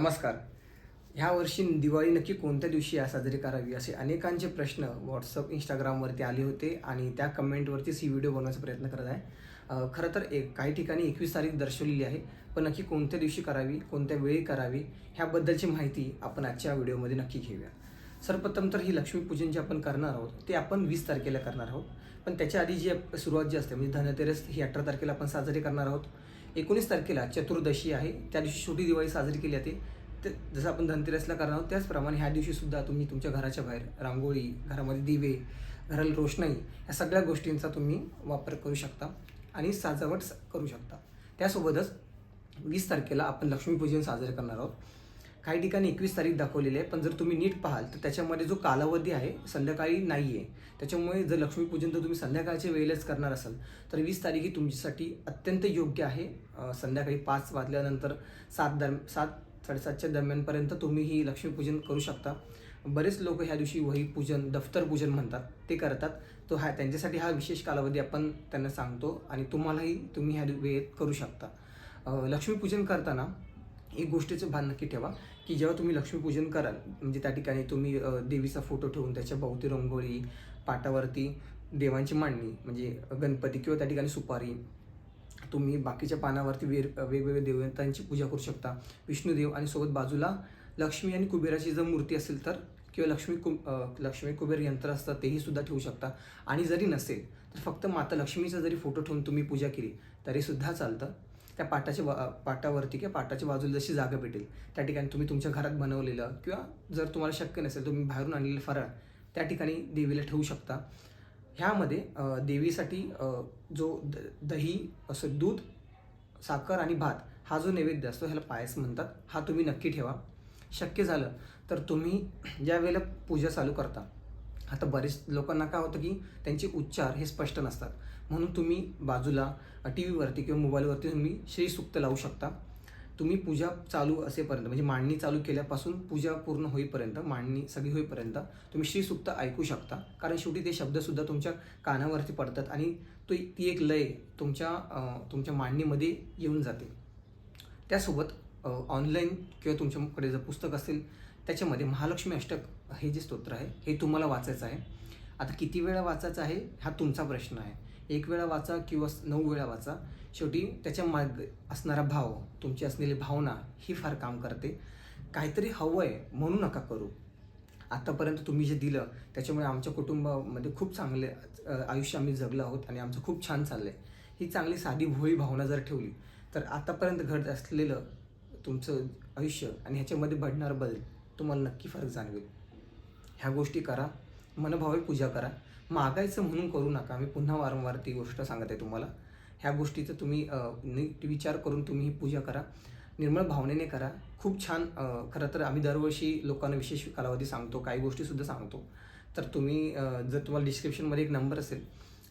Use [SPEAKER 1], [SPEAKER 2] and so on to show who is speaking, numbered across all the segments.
[SPEAKER 1] नमस्कार. ह्या वर्षी दिवाळी नक्की कोणत्या दिवशी या साजरी करावी असे अनेकांचे प्रश्न व्हॉट्सअप इंस्टाग्रामवरती आले होते आणि त्या कमेंटवरतीच ही व्हिडिओ बनवण्याचा प्रयत्न करत आहे. खरं तर एक काही ठिकाणी एकवीस तारीख दर्शवलेली आहे पण नक्की कोणत्या दिवशी करावी कोणत्या वेळी करावी ह्याबद्दलची माहिती आपण आजच्या व्हिडिओमध्ये नक्की घेऊया. सर्वप्रथम तर ही लक्ष्मीपूजन जे आपण करणार आहोत ते आपण वीस तारखेला करणार आहोत. पण त्याच्या आधी जी सुरुवात जी असते म्हणजे धनतेरस ही अठरा तारखेला आपण साजरी करणार आहोत. एकोणीस तारखेला चतुर्दशी आहे. त्या दिवशी छोटी दिवाळी साजरी केली जाते. तर जसं आपण धनतेरसला करणार आहोत त्याचप्रमाणे ह्या दिवशीसुद्धा तुम्ही तुमच्या घराच्या बाहेर रांगोळी घरामध्ये दिवे घराला रोषणाई या सगळ्या गोष्टींचा तुम्ही वापर करू शकता आणि सजावट स- करू शकता. त्यासोबतच वीस तारखेला आपण लक्ष्मीपूजन साजरे करणार आहोत. काही ठिकाणी एकवीस तारीख दाखवलेली आहे पण जर तुम्ही नीट पाहाल तर त्याच्यामध्ये जो कालावधी आहे संध्याकाळी नाही आहे त्याच्यामुळे जर लक्ष्मीपूजन जर तुम्ही संध्याकाळच्या वेळेलाच करणार असाल तर वीस तारीख ही तुमच्यासाठी अत्यंत योग्य आहे. संध्याकाळी पाच वाजल्यानंतर सात दरम सात साडेसातच्या दरम्यानपर्यंत तुम्ही ही लक्ष्मीपूजन करू शकता. बरेच लोक ह्या दिवशी वही पूजन दफ्तर पूजन म्हणतात ते करतात. तो हा त्यांच्यासाठी हा विशेष कालावधी आपण त्यांना सांगतो आणि तुम्हालाही तुम्ही ह्या वेळेत करू शकता. लक्ष्मीपूजन करताना एक गोष्टीचं भान नक्की ठेवा की जेव्हा तुम्ही लक्ष्मीपूजन कराल म्हणजे त्या ठिकाणी तुम्ही देवीचा फोटो ठेवून त्याच्या भोवती रंगोळी पाटावरती देवांची मांडणी म्हणजे गणपती किंवा त्या ठिकाणी सुपारी तुम्ही बाकीच्या पानावरती वेर वेगवेगळ्या देवतांची पूजा करू शकता. विष्णुदेव आणि सोबत बाजूला लक्ष्मी आणि कुबेराची जर मूर्ती असेल तर किंवा लक्ष्मी कु लक्ष्मी कुबेर यंत्र असतात तेही सुद्धा ठेवू शकता. आणि जरी नसेल तर फक्त माता लक्ष्मीचा जरी फोटो ठेवून तुम्ही पूजा केली तरी सुद्धा चालतं. त्या पाटाच्या वा पाटावरती किंवा पाटाच्या बाजूला जशी जागा भेटेल त्या ठिकाणी तुम्ही तुमच्या घरात बनवलेलं किंवा जर तुम्हाला शक्य नसेल तुम्ही बाहेरून आणलेलं फराळ त्या ठिकाणी देवीला ठेवू शकता. ह्यामध्ये देवीसाठी जो द दही असं दूध साखर आणि भात हा जो नैवेद्य असतो ह्याला पायस म्हणतात हा तुम्ही नक्की ठेवा. शक्य झालं तर तुम्ही ज्या वेळेला पूजा चालू करता आता बरेच लोकांना काय होतं की त्यांचे उच्चार हे स्पष्ट नसतात. म्हणून तुम्ही बाजूला टी व्हीवरती किंवा मोबाईलवरती तुम्ही श्रीसुक्त लावू शकता. तुम्ही पूजा चालू असेपर्यंत म्हणजे मांडणी चालू केल्यापासून पूजा पूर्ण होईपर्यंत मांडणी सगळी होईपर्यंत तुम्ही श्रीसुक्त ऐकू शकता. कारण शेवटी ते शब्दसुद्धा तुमच्या कानावरती पडतात आणि तो ती एक लय तुमच्या तुमच्या मांडणीमध्ये येऊन जाते. त्यासोबत ऑनलाईन किंवा तुमच्याकडे जर पुस्तक असेल त्याच्यामध्ये महालक्ष्मी अष्टक हे जे स्तोत्र आहे हे तुम्हाला वाचायचं आहे. आता किती वेळा वाचायचं आहे हा तुमचा प्रश्न आहे. एक वेळा वाचा किंवा नऊ वेळा वाचा. शेवटी त्याच्या माग असणारा भाव तुमची असलेली भावना ही फार काम करते. काहीतरी हवं आहे म्हणू नका करू. आतापर्यंत तुम्ही जे दिलं त्याच्यामुळे आमच्या कुटुंबामध्ये खूप चांगले आयुष्य आम्ही जगलो आहोत आणि आमचं खूप छान चाललंय. ही चांगली साधी भोळी भावना जर ठेवली तर आतापर्यंत घडत असलेलं तुमचं आयुष्य आणि ह्याच्यामध्ये घडणारा बदल तुम्हाला नक्की फरक जाणवेल. ह्या गोष्टी करा मनभावे पूजा करा. मागायचं म्हणून करू नका. मी पुन्हा वारंवार ती गोष्ट सांगत आहे तुम्हाला. ह्या गोष्टीचं तुम्ही नीट विचार करून तुम्ही ही पूजा करा. निर्मळ भावनेने करा. खूप छान खरं तर आम्ही दरवर्षी लोकांना विशेष कालावधी सांगतो. काही गोष्टीसुद्धा सांगतो. तर तुम्ही जर तुम्हाला डिस्क्रिप्शनमध्ये एक नंबर असेल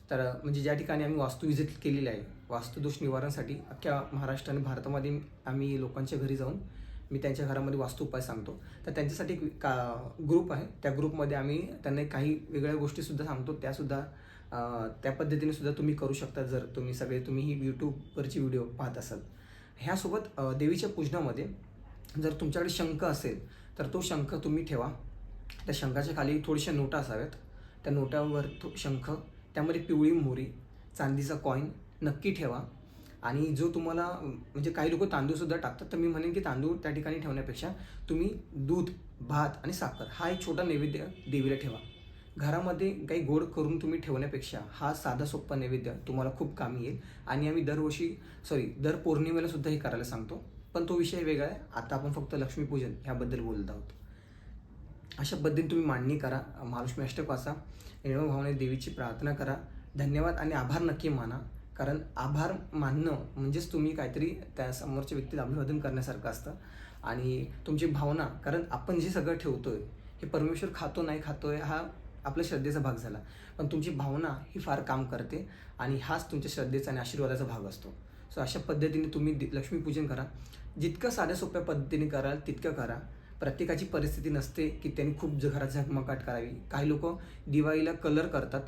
[SPEAKER 1] तर म्हणजे ज्या ठिकाणी आम्ही वास्तू विजिट केलेली आहे वास्तुदोष निवारणासाठी अख्ख्या महाराष्ट्र आणि भारतामध्ये आम्ही लोकांच्या घरी जाऊन मी त्यांच्या घरामध्ये वास्तू उपाय सांगतो. तर त्यांच्यासाठी एक का ग्रुप आहे. त्या ग्रुपमध्ये आम्ही त्यांना काही वेगळ्या गोष्टीसुद्धा सांगतो. त्यासुद्धा त्या पद्धतीने सुद्धा तुम्ही करू शकता जर तुम्ही सगळे तुम्ही ही यूट्यूबवरची व्हिडिओ पाहत असाल. ह्यासोबत देवीच्या पूजनामध्ये जर तुमच्याकडे शंख असेल तर तो शंख तुम्ही ठेवा. त्या शंखाच्या खाली थोड्याशा नोटा असाव्यात. त्या नोटावर तो शंख त्यामध्ये पिवळी मोरी चांदीचा कॉईन नक्की ठेवा. आणि जो तुम्हाला म्हणजे काही लोक तांदूळसुद्धा टाकतात तर मी म्हणेन की तांदूळ त्या ठिकाणी ठेवण्यापेक्षा तुम्ही दूध भात आणि साखर हा एक छोटा नैवेद्य देवीला ठेवा. घरामध्ये काही गोड करून तुम्ही ठेवण्यापेक्षा हा साधा सोप्पा नैवेद्य तुम्हाला खूप कामी येईल. आणि आम्ही दरवर्षी सॉरी दर पौर्णिमेला सुद्धा हे करायला सांगतो. पण तो विषय वेगळा आहे. आता आपण फक्त लक्ष्मीपूजन ह्याबद्दल बोलत आहोत. अशा पद्धतीने तुम्ही मांडणी करा. महालक्ष्मी अष्टक वाचा. निर्मळ भावने देवीची प्रार्थना करा. धन्यवाद आणि आभार नक्की माना. कारण आभार मानणं म्हणजेच तुम्ही काहीतरी त्या समोरच्या व्यक्तीला अभिवादन करण्यासारखं असतं. आणि तुमची भावना कारण आपण जे सगळं ठेवतोय हे परमेश्वर खातो नाही खातोय हा आपल्या श्रद्धेचा भाग झाला. पण तुमची भावना ही फार काम करते आणि हाच तुमच्या श्रद्धेचा आणि आशीर्वादाचा भाग असतो. सो अशा पद्धतीने तुम्ही लक्ष्मीपूजन करा. जितकं साध्या सोप्या पद्धतीने कराल तितकं करा. प्रत्येकाची परिस्थिती नसते की त्यांनी खूप ज- घरात झगमगाट करावी. काही लोक दिवाळीला कलर करतात.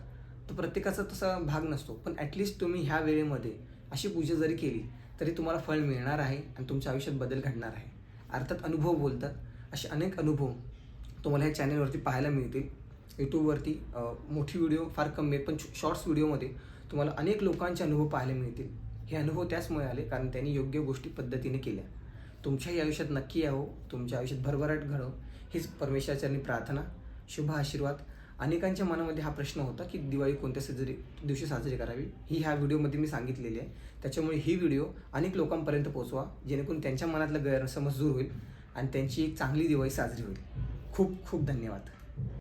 [SPEAKER 1] तर प्रत्येकाचा तसा भाग नसतो. पण ॲटलिस्ट तुम्ही ह्या वेळेमध्ये अशी पूजा जरी केली तरी तुम्हाला फळ मिळणार आहे आणि तुमच्या आयुष्यात बदल घडणार आहे. अर्थात अनुभव बोलतात. असे अनेक अनुभव तुम्हाला ह्या चॅनलवरती पाहायला मिळतील. यूट्यूबवरती मोठी व्हिडिओ फार कमी आहेत पण शॉर्ट्स व्हिडिओमध्ये तुम्हाला अनेक लोकांचे अनुभव पाहायला मिळतील. हे अनुभव त्याचमुळे आले कारण त्यांनी योग्य गोष्टी पद्धतीने केल्या. तुमच्याही आयुष्यात नक्की यावं तुमच्या आयुष्यात भरभराट घडव हीच परमेश्वराच्यांनी प्रार्थना. शुभ आशीर्वाद. अनेकांच्या मनामध्ये हा प्रश्न होता की दिवाळी कोणत्या साजरी दिवशी साजरी करावी? ही ह्या व्हिडिओमध्ये मी सांगितलेली आहे. त्याच्यामुळे ही व्हिडिओ अनेक लोकांपर्यंत पोहोचवा जेणेकरून त्यांच्या मनातला गैरसमज दूर होईल आणि त्यांची एक चांगली दिवाळी साजरी होईल. खूप खूप धन्यवाद.